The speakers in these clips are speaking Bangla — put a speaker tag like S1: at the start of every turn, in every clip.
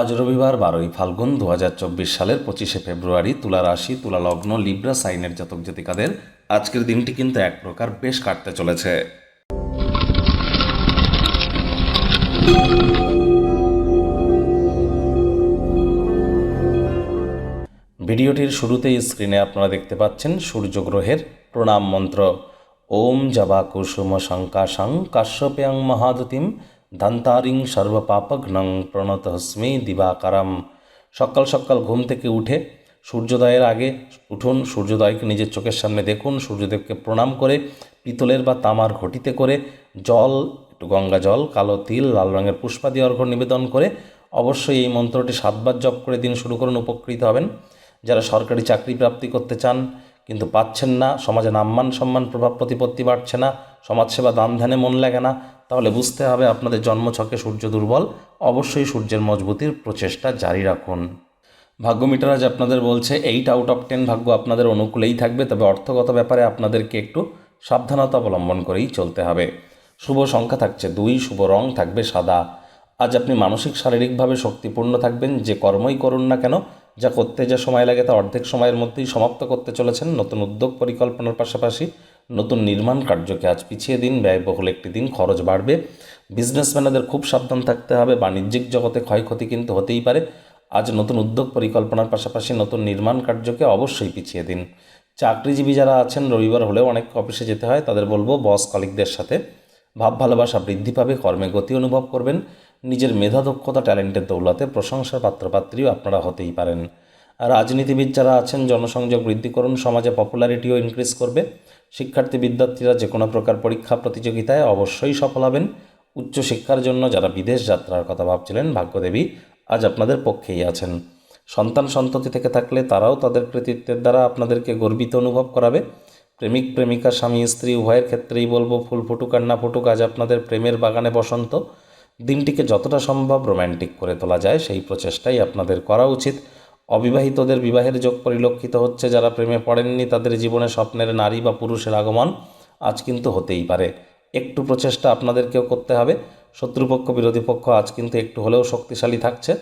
S1: আজ রবিবার বারোই ফাল্গুন দু হাজার চব্বিশ সালের পঁচিশে ফেব্রুয়ারি তুলা রাশি, তুলা লগ্ন, লিব্রা, সাইনের জাতক জাতিকাদের আজকের দিনটি কিন্তু এক প্রকার বেশ কাটতে চলেছে। ভিডিওটির শুরুতেই স্ক্রিনে আপনারা দেখতে পাচ্ছেন সূর্যগ্রহের প্রণাম মন্ত্র। ওম জবা কুসুম শঙ্কাশং কাশ্যপ্যাং মহাদতিম ধান্তারিং সর্বপাপঘ্নং প্রণতহস্মি দিবাকারম সকাল সকাল ঘুম থেকে উঠে সূর্যোদয়ের আগে উঠুন, সূর্যোদয়কে নিজের চোখের সামনে দেখুন, সূর্যদেবকে প্রণাম করে, পিতলের বা তামার ঘটিতে করে, জল, একটু গঙ্গা জল, কালো তিল, লাল রঙের পুষ্পাদি অর্ঘ্য নিবেদন করে, অবশ্যই এই মন্ত্রটি সাতবার জপ করে দিন শুরু করুন, উপকৃত হবেন। যারা সরকারি চাকরি প্রাপ্তি করতে চান কিন্তু পাচ্ছেন না, সমাজে নাম্মান সম্মান প্রভাব প্রতিপত্তি বাড়ছে না, সমাজসেবা দান ধ্যানে মন লাগে না তাহলে বুঝতে হবে আপনাদের জন্মছকে সূর্য দুর্বল, অবশ্যই সূর্যের মজবুতির প্রচেষ্টা জারি রাখুন। ভাগ্য মিটার আজ আপনাদের বলছে এইট আউট অফ টেন ভাগ্য আপনাদের অনুকূলেই থাকবে, তবে অর্থগত ব্যাপারে আপনাদেরকে একটু সাবধানতা অবলম্বন করেই চলতে হবে। শুভ সংখ্যা থাকছে দুই, শুভ রং থাকবে সাদা। আজ আপনি মানসিক, শারীরিকভাবে শক্তিপূর্ণ থাকবেন, যে কর্মই করুন না কেন, যা করতে যা সময় লাগে তা অর্ধেক সময়ের মধ্যেই সমাপ্ত করতে চলেছেন নতুন উদ্যোগ পরিকল্পনার পাশাপাশি। নতুন নির্মাণ কার্যকে আজ পিছিয়ে দিন, ব্যয়বহুল একটি দিন, খরচ বাড়বে। বিজনেসম্যানদের খুব সাবধান থাকতে হবে, বাণিজ্যিক জগতে ক্ষয়ক্ষতি কিন্তু হতেই পারে। আজ নতুন উদ্যোগ পরিকল্পনার পাশাপাশি নতুন নির্মাণ কার্যকে অবশ্যই পিছিয়ে দিন। চাকরিজীবী যারা আছেন, রবিবার হলেও অনেক অফিসে যেতে হয়, তাদের বলব, বস কলিকদের সাথে ভাব, ভালোবাসা বৃদ্ধি পাবে, কর্মে গতি অনুভব করবেন। নিজের মেধা, দক্ষতা, ট্যালেন্টের দৌলতে প্রশংসার পাত্রপাত্রীও আপনারা হতেই পারেন। রাজনীতিবিদ যারা আছেন, জনসংযোগ বৃদ্ধি করুন, সমাজে পপুলারিটিও ইনক্রিজ করবে। শিক্ষার্থী, বিদ্যার্থীরা যে কোনো প্রকার পরীক্ষা প্রতিযোগিতায় অবশ্যই সফল হবেন। উচ্চশিক্ষার জন্য যারা বিদেশ যাত্রার কথা ভাবছিলেন, ভাগ্যদেবী আজ আপনাদের পক্ষেই আছেন। সন্তান সন্ততি থেকে থাকলে তারাও তাদের কৃতিত্বের দ্বারা আপনাদেরকে গর্বিত অনুভব করাবে। প্রেমিক, প্রেমিকা, স্বামী, স্ত্রী, উভয়ের ক্ষেত্রেই বলব, ফুল ফুটুক আর না ফুটুক, আজ আপনাদের প্রেমের বাগানে বসন্ত। দিনটিকে যতটা সম্ভব রোম্যান্টিক করে তোলা যায়, সেই প্রচেষ্টাই আপনাদের করা উচিত। অবিবাহিতদের বিবাহের যোগ পরিলক্ষিত হচ্ছে যারা প্রেমে পড়েননি, তাদের জীবনে স্বপ্নের নারী বা পুরুষের আগমন আজ কিন্তু হতেই পারে। একটু প্রচেষ্টা আপনাদেরকেও করতে হবে। শত্রুপক্ষ, বিরোধী পক্ষ আজ কিন্তু একটু হলেও শক্তিশালী থাকছে।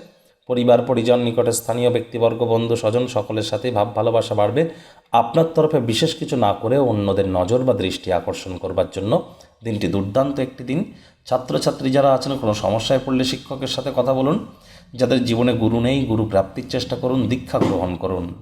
S1: পরিবার, পরিজন, নিকটে স্থানীয় ব্যক্তিবর্গ, বন্ধু, স্বজন সকলের সাথেই ভাব ভালোবাসা বাড়বে। আপনার তরফে বিশেষ কিছু না করে অন্যদের নজর বা দৃষ্টি আকর্ষণ করবার জন্য দিনটি দুর্দান্ত একটি দিন। ছাত্রছাত্রী যারা আছেন, কোনো সমস্যায় পড়লে শিক্ষকের সাথে কথা বলুন। যাদের জীবনে গুরু নেই, গুরু প্রাপ্তির চেষ্টা করুন, দীক্ষা গ্রহণ করুন।